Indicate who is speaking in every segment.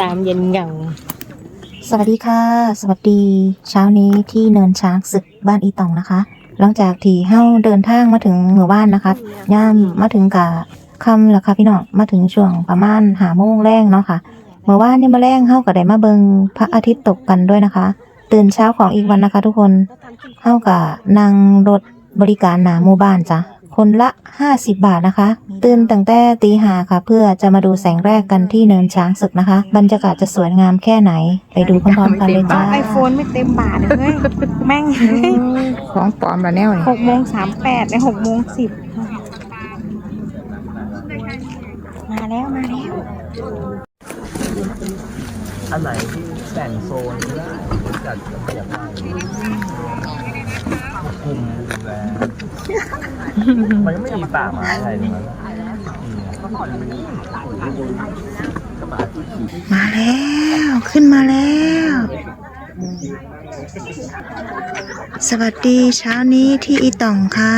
Speaker 1: ตามเย็นเหงา
Speaker 2: สวัสดีค่ะ สวัสดี เช้านี้ที่เนินช้างศึกบ้านอีตองนะคะ หลังจากที่เฮ้าเดินทางมาถึงหมู่บ้านนะคะย่ามมาถึงกะคำล้วค่ะพี่น้องมาถึงช่วงประมาณหาโมงแรงเนาะค่ะเมื่อวานนี่มาแรงเฮ้าก็ได้มาเบิงพระอาทิตย์ตกกันด้วยนะคะ ตื่นเช้าของอีกวันนะคะ ทุกคนเฮ้ากับนั่งรถบริการหนาหมู่บ้านจ้ะ คนละ 50 บาทนะคะ ตื่นตั้งแต่ตีหาค่ะ เพื่อจะมาดูแสงแรกกันที่เนินช้างศึกนะคะ บรรยากาศจะสวยงามแค่ไหน ไปดูพร้อมๆกันเลยจ้า
Speaker 3: ไอโฟนไม่เต็มบาทเลยเฮ้ยแม่ง
Speaker 1: ของปลอมละแนวนี่
Speaker 3: หกโมงสามแปดในหกโมงสิบมาแล้วมาแล้ว
Speaker 4: อันไหนที่แบ่งโซนได้จัดระเบียบได้คุ มันก็ไม่มีป่าไม้อะไรเลยมัน
Speaker 2: มาแล้วขึ้นมาแล้ว สวัสดีเช้านี้ที่อีต่องค่ะ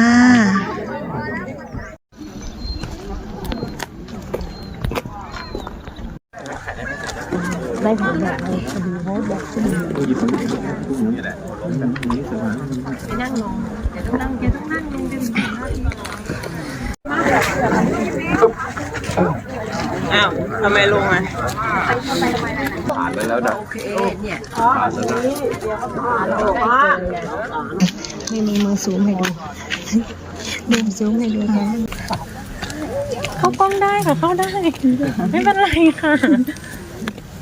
Speaker 1: ได้ผลแบบในคดีโฮสแบบคดีอ้าวทำไมลงอะ
Speaker 4: ผ่านไปแล้วนะผ่านแล้วนะ
Speaker 1: ไม่มีมือซูมให้ดูมือซูมให้ดูค่ะเข้ากล้องได้ค่ะเข้าได้ ไม่เป็นไรค่ะ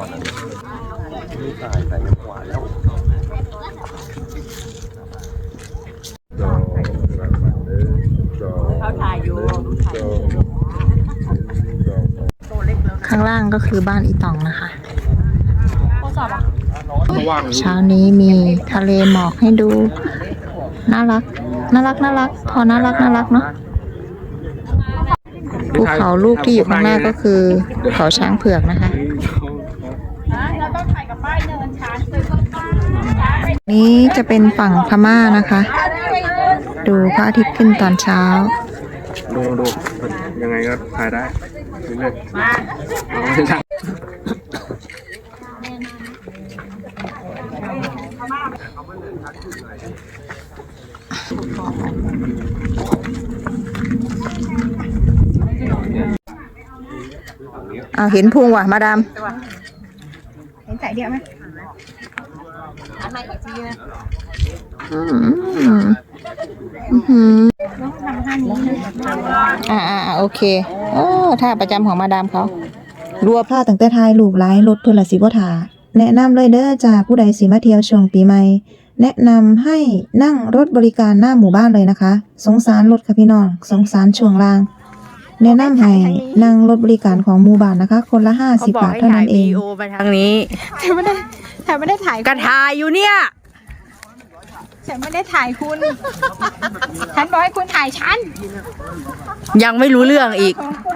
Speaker 4: อนนี่ตายไปกว่าแล้วจอจอเขาถ่ายอยู่
Speaker 2: ข้างล่างก็คือบ้านอีต่องนะคะ เช้านี้มีทะเลหมอกให้ดู น่ารัก น่ารัก น่ารัก พอน่ารัก น่ารักเนาะ ภูเขาลูกที่อยู่ข้างหน้าก็คือภูเขาช้างเผือกนะคะ นี้จะเป็นฝั่งพม่านะคะ ดูพระอาทิตย์ขึ้นตอนเช้า
Speaker 4: ดูดูยังไงก็ถ่ายได้เรื่อยๆ อาไม่ใช่
Speaker 2: เอาเห็นพุงว่ะมาดาม
Speaker 3: เห็นใจเดียวไหม
Speaker 2: อืมอื้อหือ
Speaker 3: ต้องทำท่านี้
Speaker 2: อ่าอ่าอ่าโอเคโอ้ท่าประจำของมาดามเขารัวพลาดตั้งแต่ทายลูกไล่รถเพื่อนละสิบ่ถาแนะนำเลยเด้อจ้าผู้ใดสิมาเที่ยวช่วงปีใหม่แนะนำให้นั่งรถบริการหน้าหมู่บ้านเลยนะคะ สงสารรถค่ะพี่น้อง สงสารช่วงล่าง แนะนำให้นั่งรถบริการของหมู่บ้านนะคะ คนละห้าสิบบาทเท่านั้นเอง
Speaker 1: ไปทางนี้
Speaker 3: แต่ไม่ได้แต่ไม่ได้ถ่าย
Speaker 1: กระทายอยู่เนี่ย
Speaker 3: ฉันไม่ได้ถ่ายคุณ ฉันบอกให้คุณถ่ายฉัน
Speaker 1: ยังไม่รู้เรื่องอีก
Speaker 3: ของคุณนะ